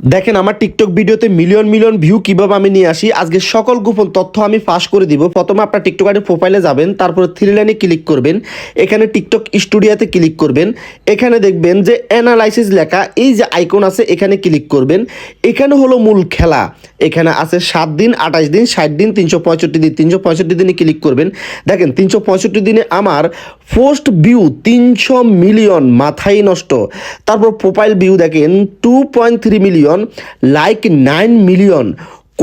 দেখেন, আমার টিকটক ভিডিওতে মিলিয়ন মিলিয়ন ভিউ কীভাবে আমি নিয়ে আসি। আজকে সকল গোপন তথ্য আমি ফাঁস করে দিব। প্রথমে আপনার টিকটক আইডির প্রোফাইলে যাবেন, তারপরে থ্রি লাইনে ক্লিক করবেন। এখানে টিকটক স্টুডিওতে ক্লিক করবেন। এখানে দেখবেন যে অ্যানালাইসিস লেখা, এই যে আইকন আছে, এখানে ক্লিক করবেন। এখানে হলো মূল খেলা। এখানে আছে সাত দিন, আঠাশ দিন, ষাট দিন, তিনশো পঁয়ষট্টি দিন। তিনশো পঁয়ষট্টি দিনে ক্লিক করবেন। দেখেন, তিনশো পঁয়ষট্টি দিনে আমার পোস্ট ভিউ তিনশো মিলিয়ন মাথায় নষ্ট। তারপর প্রোফাইল ভিউ দেখেন two point three million like nine million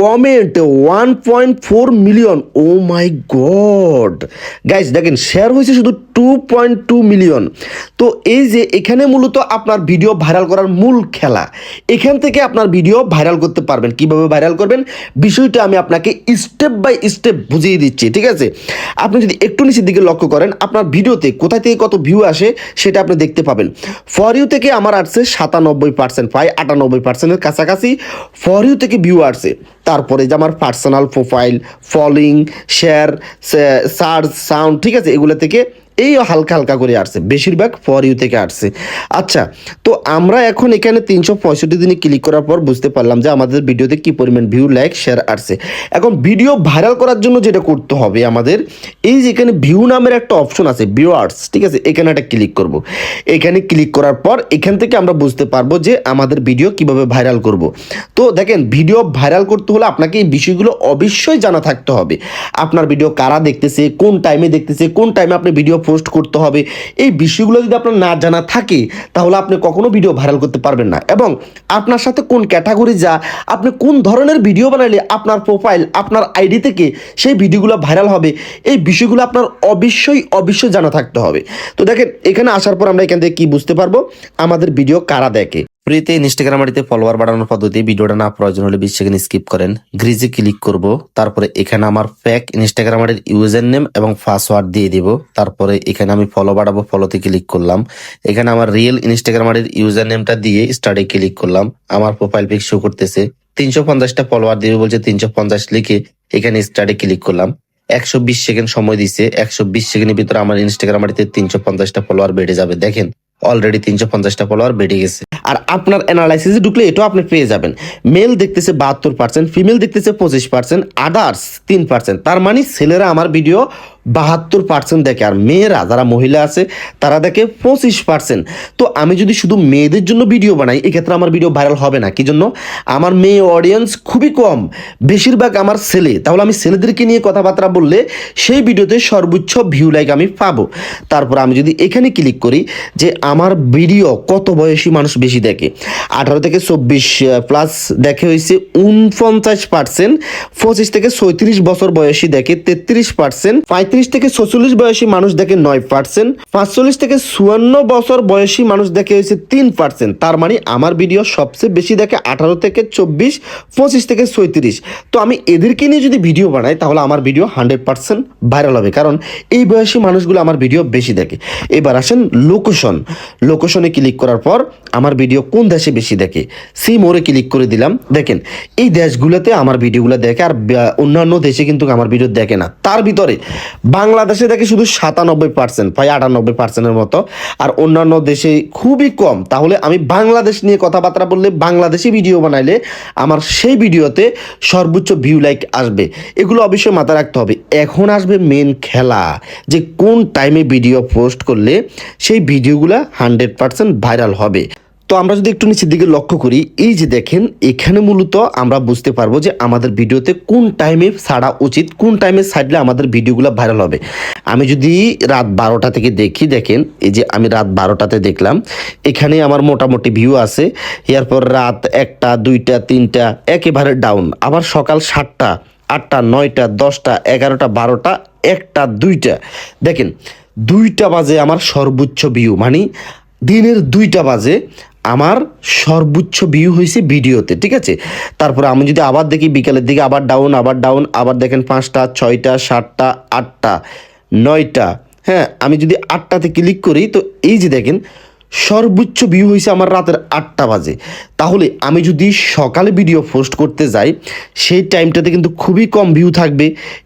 comment one point four million oh my god guys দেখেন শেয়ার হয়েছে শুধু টু পয়েন্ট টু মিলিয়ন তো এই যে এখানে মূলত আপনার ভিডিও ভাইরাল করার মূল খেলা। এখান থেকে আপনার ভিডিও ভাইরাল করতে পারবেন। কীভাবে ভাইরাল করবেন? বিষয়টা আমি আপনাকে স্টেপ বাই স্টেপ বুঝিয়ে দিচ্ছি, ঠিক আছে? আপনি যদি একটু নিচের দিকে লক্ষ্য করেন, আপনার ভিডিওতে কোথায় থেকে কত ভিউ আসে সেটা আপনি দেখতে পাবেন। ফর ইউ থেকে আমার আসছে সাতানব্বই পার্সেন্ট প্রায় আটানব্বই পার্সেন্টের কাছাকাছি। ফর ইউ থেকে ভিউ আসছে। তারপরে যে আমার personal profile following share search sound ঠিক আছে? এগুলো থেকে এই হালকা হালকা করে আসছে, বেশিরভাগ ফর ইউ থেকে আসছে। আচ্ছা তো আমরা এখন এখানে তিনশো পঁয়ষট্টি দিনে ক্লিক করার পর বুঝতে পারলাম যে আমাদের ভিডিওতে কি পরিমাণ ভিউ লাইক শেয়ার আসছে। এখন ভিডিও ভাইরাল করার জন্য যেটা করতে হবে আমাদের, এই যে এখানে ভিউ নামের একটা অপশন আছে ভিউয়ার্স ঠিক আছে? এখানে একটা ক্লিক করব। এখানে ক্লিক করার পর এখান থেকে আমরা বুঝতে পারব যে আমাদের ভিডিও কীভাবে ভাইরাল করব। তো দেখেন ভিডিও ভাইরাল করতে হলে আপনাকে এই বিষয়গুলো অবশ্যই জানা থাকতে হবে। আপনার ভিডিও কারা দেখতেছে, কোন টাইমে দেখতেছে, কোন টাইমে আপনি ভিডিও পোস্ট করতে হবে। এই বিষয়গুলো যদি আপনার না জানা থাকে, তাহলে আপনি কখনো ভিডিও ভাইরাল করতে পারবেন না। এবং আপনার সাথে কোন ক্যাটাগরি যা, আপনি কোন ধরনের ভিডিও বানাইলে আপনার প্রোফাইল আপনার আইডি থেকে সেই ভিডিওগুলো ভাইরাল হবে, এই বিষয়গুলো আপনার অবশ্যই অবশ্যই জানা থাকতে হবে। তো দেখেন, এখানে আসার পর আমরা এখান থেকে কী বুঝতে পারব? আমাদের ভিডিও কারা দেখে? ফ্রিতে ইনস্টাগ্রাম আইডিতে ফলোয়ার বাড়ানোর পদ্ধতি, ভিডিওটা না প্রয়োজন হলে বিশ সেকেন্ড স্কিপ করেন। গ্রিজে ক্লিক করব, তারপরে এখানে আমার ফ্যাক ইনস্টাগ্রাম আইডির ইউজার নেম এবং পাসওয়ার্ড দিয়ে দিব। তারপরে এখানে আমি ফলো বাড়াবো ফলোতে ক্লিক করলাম। এখানে আমার রিয়েল ইনস্টাগ্রাম আইডির ইউজার নেমটা দিয়ে স্টার্টে ক্লিক করলাম। আমার প্রোফাইল পিক শো করতেছে। তিনশো পঞ্চাশটা ফলোয়ার দিবে বলছে তিনশো পঞ্চাশ লিখে এখানে স্টার্টে ক্লিক করলাম। একশো বিশ সেকেন্ড সময় দিছে, একশো বিশ সেকেন্ডের ভিতরে আমার ইনস্টাগ্রাম আইডিতে তিনশো পঞ্চাশটা ফলোয়ার বেড়ে যাবে। দেখেন অলরেডি তিনশো পঞ্চাশটা ফলোয়ার বেড়ে গেছে। আর আপনার অ্যানালাইসিসে ঢুকলে এটাও আপনি পেয়ে যাবেন। মেল দেখতেছে বাহাত্তর পার্সেন্ট ফিমেল দেখতেছে পঁচিশ পার্সেন্ট আদার্স তিন পার্সেন্ট তার মানে ছেলেরা আমার ভিডিও বাহাত্তর পার্সেন্ট দেখে, আর মেয়েরা যারা মহিলা আছে, তারা দেখে পঁচিশ পার্সেন্ট তো আমি যদি শুধু মেয়েদের জন্য ভিডিও বানাই, এক্ষেত্রে আমার ভিডিও ভাইরাল হবে না। কি জন্য? আমার মেয়ে অডিয়েন্স খুবই কম। বেশিরভাগ আমার ছেলে। তাহলে আমি ছেলেদেরকে নিয়ে কথাবার্তা বললে সেই ভিডিওতে সর্বোচ্চ ভিউ লাইক আমি পাবো। তারপর আমি যদি এখানে ক্লিক করি যে আমার ভিডিও কত বয়সী মানুষ বেশি দেখে? আঠারো থেকে চব্বিশ প্লাস দেখে হয়েছে উনপঞ্চাশ পার্সেন্ট পঁচিশ থেকে ছয়ত্রিশ বছর বয়সী দেখে তেত্রিশ পার্সেন্ট পঁয়ত্রিশ থেকে ছচল্লিশ বয়সী মানুষ দেখে নয় পার্সেন্ট পাঁচচল্লিশ থেকে চুয়ান্ন বছর বয়সী মানুষ দেখে হয়েছে তিন পার্সেন্ট তার মানে আমার ভিডিও সবচেয়ে বেশি দেখে আঠারো থেকে চব্বিশ, পঁচিশ থেকে ছয়ত্রিশ। তো আমি এদেরকে নিয়ে যদি ভিডিও বানাই, তাহলে আমার ভিডিও হান্ড্রেড পার্সেন্ট ভাইরাল হবে, কারণ এই বয়সী মানুষগুলো আমার ভিডিও বেশি দেখে। এবার আসেন লোকেশন লোকেশনে ক্লিক করার পর আমার ভিডিও কোন দেশে বেশি দেখে? সেই মোড়ে ক্লিক করে দিলাম, দেখেন, এই দেশগুলোতে আমার ভিডিওগুলো দেখে আর অন্যান্য দেশে কিন্তু আমার ভিডিও দেখে না। তার ভিতরে বাংলাদেশে দেখে শুধু সাতানব্বই পার্সেন্ট প্রায় আটানব্বই পার্সেন্টের মতো। আর অন্যান্য দেশে খুবই কম। তাহলে আমি বাংলাদেশ নিয়ে কথাবার্তা বললে বাংলাদেশি ভিডিও বানাইলে আমার সেই ভিডিওতে সর্বোচ্চ ভিউ লাইক আসবে। এগুলো অবশ্যই মাথায় রাখতে হবে। এখন আসবে মেন খেলা। যে কোন টাইমে ভিডিও পোস্ট করলে সেই ভিডিওগুলো হান্ড্রেড পার্সেন্ট ভাইরাল হবে। তো আমরা যদি একটু নিচের দিকে লক্ষ্য করি, এই যে দেখেন, এখানে মূলত আমরা বুঝতে পারব যে আমাদের ভিডিওতে কোন টাইমে ছাড়া উচিত, কোন টাইমে ছাড়লে আমাদের ভিডিওগুলো ভাইরাল হবে। আমি যদি রাত বারোটা থেকে দেখি, দেখেন, এই যে আমি রাত বারোটাতে দেখলাম, এখানে আমার মোটামুটি ভিউ আছে, এরপর রাত একটা, দুইটা, তিনটা, একেবারে ডাউন আবার সকাল সাতটা, আটটা, নয়টা, দশটা, এগারোটা, বারোটা, একটা, দুইটা। দেখেন, দুইটা বাজে আমার সর্বোচ্চ ভিউ মানে দিনের দুইটা বাজে আমার সর্বোচ্চ ভিউ হয়েছে ভিডিওতে, ঠিক আছে? তারপরে আমি যদি আবার দেখি বিকালের দিকে আবার ডাউন আবার ডাউন আবার দেখেন পাঁচটা, ছয়টা, সাতটা, আটটা, নয়টা হ্যাঁ আমি যদি আটটাতে ক্লিক করি, তো এই যে দেখেন, সর্বোচ্চ ভিউ হয়েছে আমার রাতের আটটা বাজে। তাহলে আমি যদি সকালে ভিডিও পোস্ট করতে যাই, সেই টাইমটাতে কিন্তু খুবই কম ভিউ থাকবে।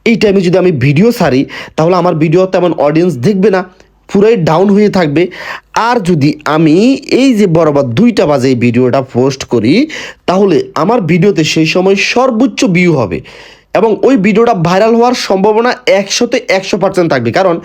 এই টাইমে যদি আমি ভিডিও সারি তাহলে আমার ভিডিও তেমন অডিয়েন্স দেখবে না। পুরাই ডাউন হয়ে থাকবে। আর যদি আমি এই যে বরাবর দুইটা বাজে ভিডিওটা পোস্ট করি, তাহলে আমার ভিডিওতে সেই সময় সর্বোচ্চ ভিউ হবে। এবং ওই ভিডিওটা ভাইরাল হওয়ার সম্ভাবনা একশোতে একশো পার্সেন্ট থাকবে। কারণ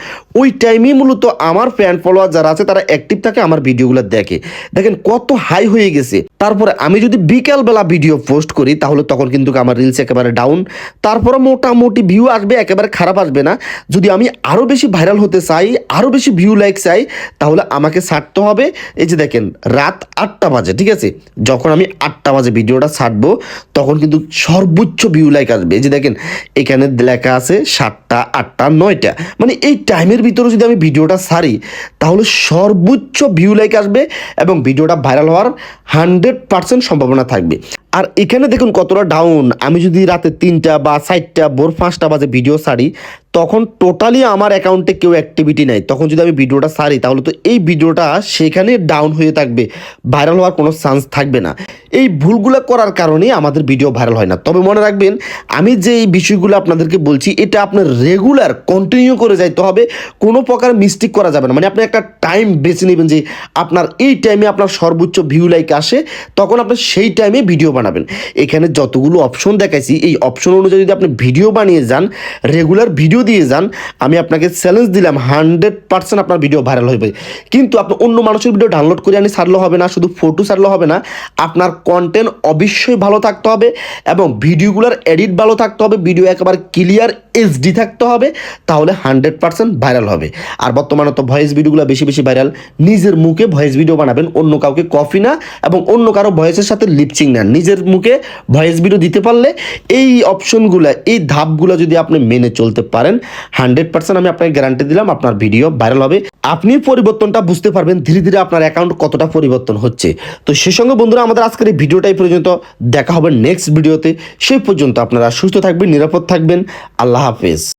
ওই টাইমেই মূলত আমার ফ্যান ফলোয়ার যারা আছে, তারা অ্যাক্টিভ থাকে, আমার ভিডিওগুলো দেখে। দেখেন কত হাই হয়ে গেছে। তারপরে আমি যদি বিকেলবেলা ভিডিও পোস্ট করি, তাহলে তখন কিন্তু আমার রিলস একেবারে ডাউন তারপরে মোটামুটি ভিউ আসবে, একেবারে খারাপ আসবে না। যদি আমি আরও বেশি ভাইরাল হতে চাই আরও বেশি ভিউ লাইক চাই, তাহলে আমাকে ছাড়তে হবে। এই যে দেখেন, রাত আটটা বাজে, ঠিক আছে? যখন আমি আটটা বাজে ভিডিওটা ছাড়বো, তখন কিন্তু সর্বোচ্চ ভিউ লাইক আসবে। এই যে দেখেন, এখানে লেখা আছে সাতটা, আটটা, নয়টা। মানে এই টাইমের ভিতরে যদি আমি ভিডিওটা সারি, তাহলে সর্বোচ্চ ভিউ লাইক আসবে এবং ভিডিওটা ভাইরাল হওয়ার হান্ড্রেড পার্সেন্ট সম্ভাবনা থাকবে। আর এখানে দেখুন কতটা ডাউন আমি যদি রাতে তিনটা বা চারটা, ভোর পাঁচটা বাজে ভিডিও ছাড়ি তখন টোটালি আমার অ্যাকাউন্টে কেউ অ্যাক্টিভিটি নাই। তখন যদি আমি ভিডিওটা সারি, তাহলে তো এই ভিডিওটা সেখানে ডাউন হয়ে থাকবে। ভাইরাল হওয়ার কোনো চান্স থাকবে না। এই ভুলগুলো করার কারণে আমাদের ভিডিও ভাইরাল হয় না। তবে মনে রাখবেন, আমি যে এই বিষয়গুলো আপনাদেরকে বলছি, এটা আপনার রেগুলার কন্টিনিউ করে যাইতে হবে। কোনো প্রকার মিস্টেক করা যাবে না। মানে আপনি একটা টাইম বেছে নেবেন যে আপনার এই টাইমে আপনার সর্বোচ্চ ভিউ লাইক আসে, তখন আপনি সেই টাইমে ভিডিও বানাবেন। এখানে যতগুলো অপশন দেখাইছি, এই অপশন অনুযায়ী যদি আপনি ভিডিও বানিয়ে যান রেগুলার ভিডিও দিয়ে যান, আমি আপনাকে চ্যালেঞ্জ দিলাম হান্ড্রেড পার্সেন্ট আপনার ভিডিও ভাইরাল হবে কিন্তু আপনি অন্য মানুষের ভিডিও ডাউনলোড করে আনি ছাড়লে হবে না, শুধু ফটো ছাড়লে হবে না, আপনার কন্টেন্ট অবশ্যই ভালো থাকতে হবে এবং ভিডিওগুলোর এডিট ভালো থাকতে হবে ভিডিও একেবারে ক্লিয়ার এইচডি থাকতে হবে, তাহলে হান্ড্রেড পার্সেন্ট ভাইরাল হবে। আর বর্তমানে তো ভয়েস ভিডিওগুলো বেশি বেশি ভাইরাল নিজের মুখে ভয়েস ভিডিও বানাবেন, অন্য কাউকে কফি না, এবং অন্য কারও ভয়েসের সাথে লিপচিং না নিজের মুখে ভয়েস ভিডিও দিতে পারলে এই অপশনগুলো এই ধাপগুলো যদি আপনি মেনে চলতে পারেন হান্ড্রেড পার্সেন্ট আমি আপনাকে গ্যারান্টি দিলাম আপনার ভিডিও ভাইরাল হবে। আপনি পরিবর্তনটা বুঝতে পারবেন ধীরে ধীরে আপনার অ্যাকাউন্ট কতটা পরিবর্তন হচ্ছে। তো সে সঙ্গে বন্ধুরা, আমাদের আজকের এই ভিডিওটাই পর্যন্ত। দেখা হবে নেক্সট ভিডিওতে সেই পর্যন্ত আপনারা সুস্থ থাকবেন, নিরাপদ থাকবেন। আল্লাহ হাফেজ।